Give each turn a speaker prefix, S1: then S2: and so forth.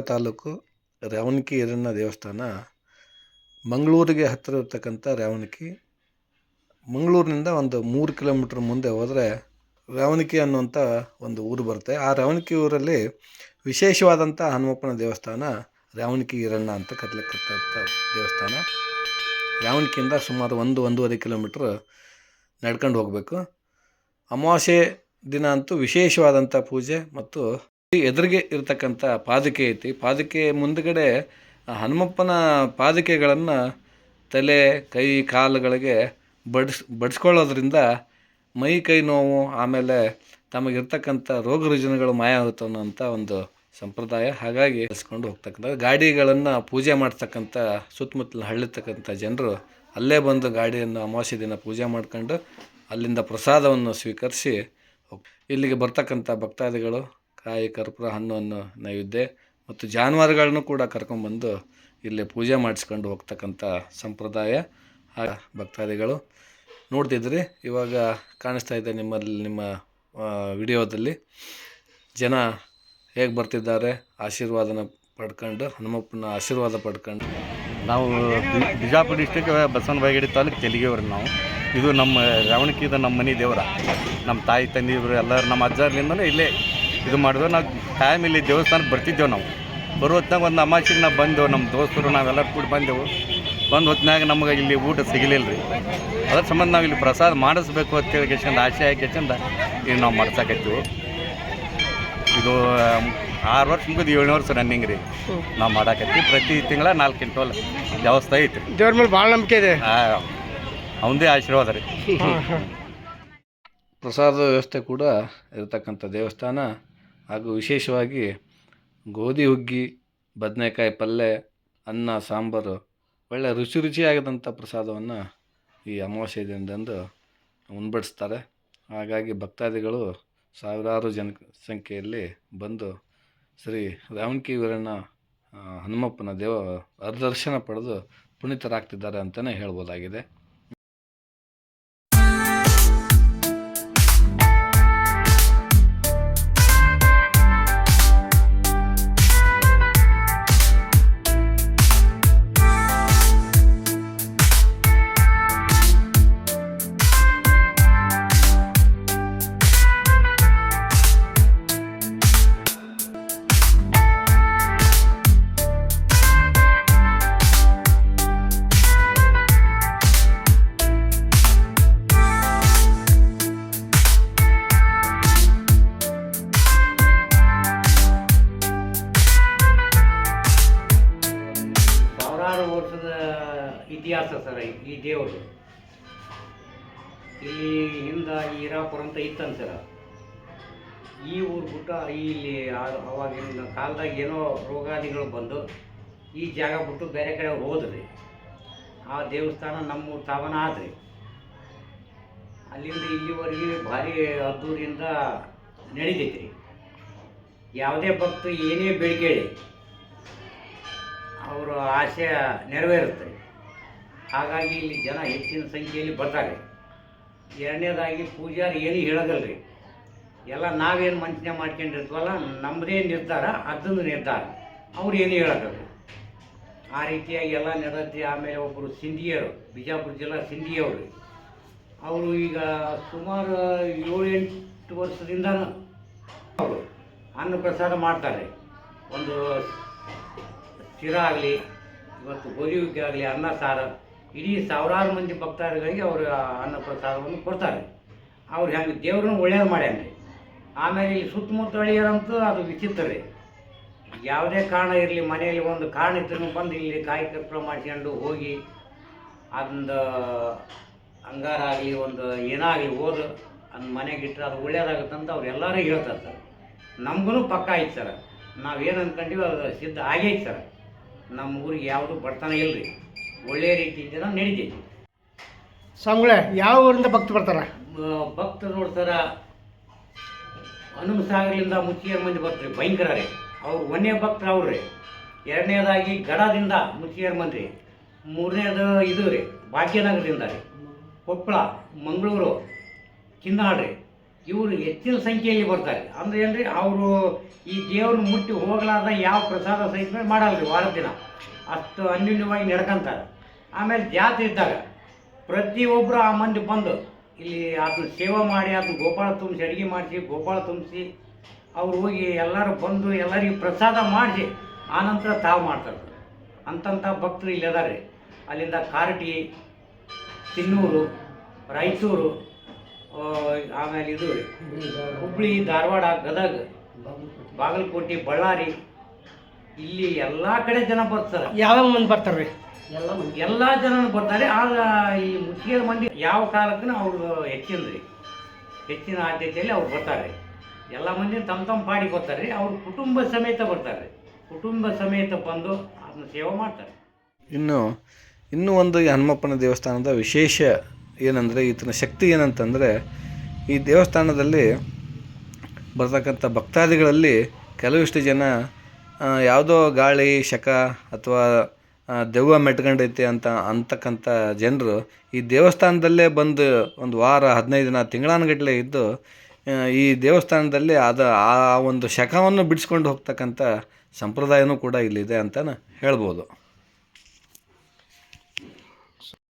S1: ತಾಲೂಕು ರ್ಯಾವಣಕಿ ಈರಣ್ಣ ದೇವಸ್ಥಾನ ಮಂಗಳೂರಿಗೆ ಹತ್ತಿರ ಇರ್ತಕ್ಕಂಥ ರ್ಯಾವಣಕಿ ಮಂಗಳೂರಿನಿಂದ ಒಂದು ಮೂರು ಕಿಲೋಮೀಟ್ರ್ ಮುಂದೆ ಹೋದರೆ ರ್ಯಾವಣಕಿ ಅನ್ನುವಂಥ ಒಂದು ಊರು ಬರುತ್ತೆ. ಆ ರ್ಯಾವಣಕಿ ಊರಲ್ಲಿ ವಿಶೇಷವಾದಂಥ ಹನುಮಪ್ಪನ ದೇವಸ್ಥಾನ ರ್ಯಾವಣಕಿ ಈರಣ್ಣ ಅಂತ ಕರೀಲಿಕ್ಕಂಥ ದೇವಸ್ಥಾನ. ರ್ಯಾವಣಕಿಯಿಂದ ಸುಮಾರು ಒಂದು, ಒಂದೂವರೆ ಕಿಲೋಮೀಟ್ರ್ ನಡ್ಕೊಂಡು ಹೋಗಬೇಕು. ಅಮಾವಾಸ್ಯೆ ದಿನ ಅಂತೂ ವಿಶೇಷವಾದಂಥ ಪೂಜೆ ಮತ್ತು ಎದುರಿಗೆ ಇರತಕ್ಕಂಥ ಪಾದುಕೆ ಐತಿ. ಪಾದುಕೆ ಮುಂದುಗಡೆ ಹನುಮಪ್ಪನ ಪಾದುಕೆಗಳನ್ನು ತಲೆ, ಕೈ, ಕಾಲುಗಳಿಗೆ ಬಡಿಸ್, ಬಡಿಸ್ಕೊಳ್ಳೋದ್ರಿಂದ ಮೈ, ಕೈ ನೋವು, ಆಮೇಲೆ ತಮಗಿರ್ತಕ್ಕಂಥ ರೋಗ ರುಜಿನಗಳು ಮಾಯ ಆಗುತ್ತೆ ಅನ್ನೋಂಥ ಒಂದು ಸಂಪ್ರದಾಯ. ಹಾಗಾಗಿ ಬಳಸ್ಕೊಂಡು ಹೋಗ್ತಕ್ಕಂಥ ಗಾಡಿಗಳನ್ನು ಪೂಜೆ ಮಾಡ್ತಕ್ಕಂಥ ಸುತ್ತಮುತ್ತಲ ಹಳ್ಳಿರ್ತಕ್ಕಂಥ ಜನರು ಅಲ್ಲೇ ಬಂದು ಗಾಡಿಯನ್ನು ಅಮಾವಾಸ್ಯೆ ದಿನ ಪೂಜೆ ಮಾಡ್ಕೊಂಡು ಅಲ್ಲಿಂದ ಪ್ರಸಾದವನ್ನು ಸ್ವೀಕರಿಸಿ ಇಲ್ಲಿಗೆ ಬರ್ತಕ್ಕಂಥ ಭಕ್ತಾದಿಗಳು ಕಾಯಿ ಕರ್ಪೂರ ಹಣ್ಣನ್ನು ನೈವೇದ್ಯ ಮತ್ತು ಜಾನುವಾರುಗಳನ್ನು ಕೂಡ ಕರ್ಕೊಂಬಂದು ಇಲ್ಲಿ ಪೂಜೆ ಮಾಡಿಸ್ಕೊಂಡು ಹೋಗ್ತಕ್ಕಂಥ ಸಂಪ್ರದಾಯ. ಆ ಭಕ್ತಾದಿಗಳು ನೋಡ್ತಿದ್ರಿ, ಇವಾಗ ಕಾಣಿಸ್ತಾ ಇದೆ ನಿಮ್ಮಲ್ಲಿ, ನಿಮ್ಮ ವಿಡಿಯೋದಲ್ಲಿ. ಜನ ಹೇಗೆ ಬರ್ತಿದ್ದಾರೆ, ಆಶೀರ್ವಾದನ ಪಡ್ಕೊಂಡು, ಹನುಮಪ್ಪನ ಆಶೀರ್ವಾದ ಪಡ್ಕೊಂಡು.
S2: ನಾವು ಬಿಜಾಪುರ ಡಿಸ್ಟಿಕ್ ಬಸವನ ಬಾಗೇಡಿ ತಾಲೂಕು ತೆಲಿಗೆಯವ್ರು ನಾವು. ಇದು ನಮ್ಮ ರಾವಣಕ್ಕಿದ ನಮ್ಮ ಮನೆ ದೇವರ. ನಮ್ಮ ತಾಯಿ ತಂದೆಯವರು ಎಲ್ಲರೂ ನಮ್ಮ ಅಜ್ಜರ್ಲಿಂದಲೇ ಇಲ್ಲೇ ಇದು ಮಾಡಿದ್ರು ನಾವು ಟೈಮ್ ಇಲ್ಲಿ ದೇವಸ್ಥಾನಕ್ಕೆ ಬರ್ತಿದ್ದೆವು ನಾವು. ಬರೋ ಹೊತ್ನಾಗ ಒಂದು ಅಮಾಸಿಗೆ ನಾವು ಬಂದೆವು ನಮ್ಮ ದೋಸ್ತರು ನಾವೆಲ್ಲರೂ ಕೂಡಿ ಬಂದೆವು. ಬಂದು ಹೊತ್ತಿನಾಗ ನಮಗೆ ಇಲ್ಲಿ ಊಟ ಸಿಗಲಿಲ್ಲ ರೀ. ಅದ್ರ ಸಂಬಂಧ ನಾವು ಇಲ್ಲಿ ಪ್ರಸಾದ ಮಾಡಿಸ್ಬೇಕು ಅಂತೇಳಿ ಕೆಚಂದ ಆಸೆ ಆಗಿ ಕೆಚಂದ ಇಲ್ಲಿ ನಾವು ಮಾಡ್ಸಕತ್ತೀವಿ. ಇದು ಆರು ವರ್ಷ ಮುಗಿದು ಏಳು ವರ್ಷ ರನ್ನಿಂಗ್ ರೀ. ನಾವು ಮಾಡಾಕತ್ತೀವಿ. ಪ್ರತಿ ತಿಂಗಳ ನಾಲ್ಕು ಕ್ವಿಂಟಲ್ ವ್ಯವಸ್ಥೆ ಐತೆ ರೀ
S3: ದೇವ್ರ ಮೇಲೆ ಭಾಳ ನಂಬಿಕೆ ಇದೆ.
S2: ಅವಂದೇ ಆಶೀರ್ವಾದ ರೀ.
S1: ಪ್ರಸಾದ ವ್ಯವಸ್ಥೆ ಕೂಡ ಇರತಕ್ಕಂಥ ದೇವಸ್ಥಾನ ಹಾಗೂ ವಿಶೇಷವಾಗಿ ಗೋಧಿ ಹುಗ್ಗಿ, ಬದನೆಕಾಯಿ ಪಲ್ಯ ಅನ್ನ, ಸಾಂಬಾರು ಒಳ್ಳೆಯ ರುಚಿ ರುಚಿಯಾಗದಂಥ ಪ್ರಸಾದವನ್ನು ಈ ಅಮಾವಾಸ್ಯೆ ದಿನದಂದು ಉಣ್ಬಡಿಸ್ತಾರೆ. ಹಾಗಾಗಿ ಭಕ್ತಾದಿಗಳು ಸಾವಿರಾರು ಜನ ಸಂಖ್ಯೆಯಲ್ಲಿ ಬಂದು ಶ್ರೀ ರಾವಣಕಿ ವೀರಣ್ಣ ಹನುಮಪ್ಪನ ದೇವ ದರ್ಶನ ಪಡೆದು ಪುನೀತರಾಗ್ತಿದ್ದಾರೆ ಅಂತಲೇ ಹೇಳ್ಬೋದಾಗಿದೆ.
S4: ವರ್ಷದ ಇತಿಹಾಸ ಸರ್, ಈ ದೇವರು. ಇಲ್ಲಿ ಹಿಂದ ಈರಾಪುರ ಅಂತ ಇತ್ತಂತ ಸರ. ಈ ಊರು ಬಿಟ್ಟು ಇಲ್ಲಿ ಅವಾಗಿನ ಕಾಲದಾಗ ಏನೋ ರೋಗಾದಿಗಳು ಬಂದು ಈ ಜಾಗ ಬಿಟ್ಟು ಬೇರೆ ಕಡೆ ಹೋದ್ರಿ. ಆ ದೇವಸ್ಥಾನ ನಮ್ಮೂರು ತಾವನ ಆದ್ರಿ. ಅಲ್ಲಿಂದ ಇಲ್ಲಿವರೆಗೆ ಭಾರಿ ಅದ್ದೂರಿಯಿಂದ ನಡೀತೈತ್ರಿ ಯಾವುದೇ ಭಕ್ತ ಏನೇ ಬೇಡಿಕೆ ಅವರ ಆಸೆ ನೆರವೇರುತ್ತೆ. ಹಾಗಾಗಿ ಇಲ್ಲಿ ಜನ ಹೆಚ್ಚಿನ ಸಂಖ್ಯೆಯಲ್ಲಿ ಬರ್ತಾರೆ. ಎರಡನೇದಾಗಿ ಪೂಜಾರಿ ಏನು ಹೇಳೋದಲ್ಲ ರೀ ಎಲ್ಲ ನಾವೇನು ಮಂಚನೆ ಮಾಡ್ಕೊಂಡಿರ್ತೀವಲ್ಲ, ನಮ್ಮದೇ ನಿರ್ಧಾರ ಅದನ್ನು ನಿರ್ಧಾರ. ಅವ್ರು ಏನು ಹೇಳೋದಲ್ಲ. ಆ ರೀತಿಯಾಗಿ ಎಲ್ಲ ನಡೆದಿ ಆಮೇಲೆ ಒಬ್ಬರು ಸಿಂಧಿಯರು, ಬಿಜಾಪುರ ಜಿಲ್ಲಾ ಸಿಂಧಿಯವರು. ಅವರು ಈಗ ಸುಮಾರು ಏಳು ಎಂಟು ವರ್ಷದಿಂದ ಅವರು ಅನ್ನ ಪ್ರಸಾದ ಮಾಡ್ತಾರೆ. ಒಂದು ಶಿರ ಆಗಲಿ, ಇವತ್ತು ಗೋಧಿ ಹುಗ್ಗಿ ಆಗಲಿ, ಅನ್ನ, ಸಾರು, ಇಡೀ ಸಾವಿರಾರು ಮಂದಿ ಭಕ್ತಾದಿಗಳಿಗೆ ಅವರು ಅನ್ನ ಪ್ರಸಾದವನ್ನು ಕೊಡ್ತಾರೆ. ಅವ್ರು ಹೆಂಗೆ ದೇವ್ರನ್ನ ಒಳ್ಳೇದು ಮಾಡ್ಯಾನ್ರಿ. ಆಮೇಲೆ ಇಲ್ಲಿ ಸುತ್ತಮುತ್ತ ಹಳ್ಳಿಯರಂತೂ ಅದು ವಿಚಿತ್ರ ರೀ. ಯಾವುದೇ ಕಾರಣ ಇರಲಿ, ಮನೆಯಲ್ಲಿ ಒಂದು ಕಾರಣ ಇದ್ರೂ ಬಂದು ಇಲ್ಲಿ ಕಾಯಿ ಮಾಡ್ಕೊಂಡು ಹೋಗಿ ಅದೊಂದು ಅಂಗಾರ ಆಗಲಿ, ಒಂದು ಏನಾಗಲಿ ಓದು ಅದನ್ನ ಮನೆಗೆ ಇಟ್ಟರೆ ಅದು ಒಳ್ಳೇದಾಗುತ್ತೆ ಅಂತ ಅವ್ರು ಎಲ್ಲರೂ ಹೇಳ್ತಾರೆ ಸರ್ ನಮಗೂ ಪಕ್ಕ ಆಯ್ತು ಸರ್. ನಾವೇನು ಅಂದ್ಕೊಂಡೀವಿ ಅದು ಸಿದ್ಧ ಆಗೈತೆ ಸರ್. ನಮ್ಮ ಊರಿಗೆ ಯಾವುದು ಬಡತನ ಇಲ್ಲರಿ ಒಳ್ಳೆಯ ರೀತಿಯಿಂದ ನಡೀತೈತಿ
S3: ಸ್ವಾಮಿಗಳೇ ಯಾವ ಊರಿಂದ ಭಕ್ತರು ಬರ್ತಾರ?
S4: ಭಕ್ತ ಭಕ್ತರು ನೋಡ್ತಾರ ಹನುಮ ಸಾಗರದಿಂದ ಮುಚ್ಚಿಯರ್ ಮಂದಿ ಬರ್ತಾರೆ ಭಯಂಕರ ರೀ ಅವ್ರು ಒಂದೇ ಭಕ್ತರು ರೀ ಎರಡನೇದಾಗಿ ಗಡದಿಂದ ಮುಚ್ಚಿಯರ್ ಮಂದಿ. ಮೂರನೇದು ಇದು ರೀ ಭಾಗ್ಯನಗರದಿಂದ ರೀ. ಕೊಪ್ಪಳ ಮಂಗಳೂರು ಕಿನ್ನಾಳ್ ರೀ ಇವರು ಹೆಚ್ಚಿನ ಸಂಖ್ಯೆಯಲ್ಲಿ ಬರ್ತಾರೆ. ಅಂದ್ರೆ ಏನ್ರಿ, ಅವರು ಈ ದೇವ್ರನ್ನ ಮುಟ್ಟಿ ಹೋಗ್ಲಾರ್ದ ಯಾವ ಪ್ರಸಾದ ಸಹಿತ ಮಾಡಲ್ರಿ ಮಾಡಲ್ಲ ರೀ ವಾರದ ದಿನ. ಅಷ್ಟು ಅನ್ಯೂನ್ಯವಾಗಿ ನಡ್ಕೊಂತಾರೆ. ಆಮೇಲೆ ಜಾತ್ರೆ ಇದ್ದಾಗ ಪ್ರತಿಯೊಬ್ಬರು ಆ ಮಂದಿ ಬಂದು ಇಲ್ಲಿ ಅದನ್ನ ಸೇವೆ ಮಾಡಿ ಅದನ್ನ ಗೋಪಾಳ ತುಂಬಿಸಿ, ಅಡುಗೆ ಮಾಡಿಸಿ ಗೋಪಾಳ ತುಂಬಿಸಿ, ಅವ್ರು ಹೋಗಿ ಎಲ್ಲರೂ ಬಂದು ಎಲ್ಲರಿಗೂ ಪ್ರಸಾದ ಮಾಡಿಸಿ ಆನಂತರ ತಾವು ಮಾಡ್ತಾರೆ. ಅಂತಂಥ ಭಕ್ತರು ಇಲ್ಲಿ ರೀ ಅಲ್ಲಿಂದ ಕಾರಟಿ, ತಿನ್ನೂರು, ರಾಯಚೂರು ಆಮೇಲೆ ಇದು ಹುಬ್ಳಿ ಧಾರವಾಡ ಗದಗ ಬಾಗಲಕೋಟೆ ಬಳ್ಳಾರಿ ಇಲ್ಲಿ ಎಲ್ಲ ಕಡೆ ಜನ ಬರ್ತಾರೆ.
S3: ಯಾವ ಮಂದಿ ಬರ್ತಾರೆ ರೀ
S4: ಎಲ್ಲ ಜನನು ಬರ್ತಾರೆ. ಆಗ ಈ ಮುಖ್ಯ ಮಂದಿ ಯಾವ ಕಾಲಕ್ಕೂ ಅವರು ಹೆಚ್ಚಿನ ರೀ ಹೆಚ್ಚಿನ ಆದ್ಯತೆಯಲ್ಲಿ ಅವ್ರು ಬರ್ತಾರೆ. ಎಲ್ಲ ಮಂದಿ ತಮ್ಮ ತಮ್ಮ ಪಾಡಿ ಬರ್ತಾರೆ. ರೀ ಅವ್ರ ಕುಟುಂಬ ಸಮೇತ ಬರ್ತಾರೆ. ಕುಟುಂಬ ಸಮೇತ ಬಂದು ಅದನ್ನ ಸೇವೆ ಮಾಡ್ತಾರೆ.
S1: ಇನ್ನು ಇನ್ನೂ ಒಂದು ಹನುಮಪ್ಪನ ದೇವಸ್ಥಾನದ ವಿಶೇಷ ಏನಂದರೆ, ಈತನ ಶಕ್ತಿ ಏನಂತಂದರೆ, ಈ ದೇವಸ್ಥಾನದಲ್ಲಿ ಬರ್ತಕ್ಕಂಥ ಭಕ್ತಾದಿಗಳಲ್ಲಿ ಕೆಲವಿಷ್ಟು ಜನ ಯಾವುದೋ ಗಾಳಿ, ಶಕ ಅಥವಾ ದೆವ್ವ ಮೆಟ್ಕೊಂಡೈತೆ ಅಂತ ಅಂತಕ್ಕಂಥ ಜನರು ಈ ದೇವಸ್ಥಾನದಲ್ಲೇ ಬಂದು ಒಂದು ವಾರ, ಹದಿನೈದು ದಿನ, ತಿಂಗಳಾನುಗಟ್ಟಲೆ ಇದ್ದು ಈ ದೇವಸ್ಥಾನದಲ್ಲಿ ಅದು ಆ ಒಂದು ಶಕವನ್ನು ಬಿಡಿಸ್ಕೊಂಡು ಹೋಗ್ತಕ್ಕಂಥ ಸಂಪ್ರದಾಯನೂ ಕೂಡ ಇಲ್ಲಿದೆ ಅಂತ ಹೇಳ್ಬೋದು.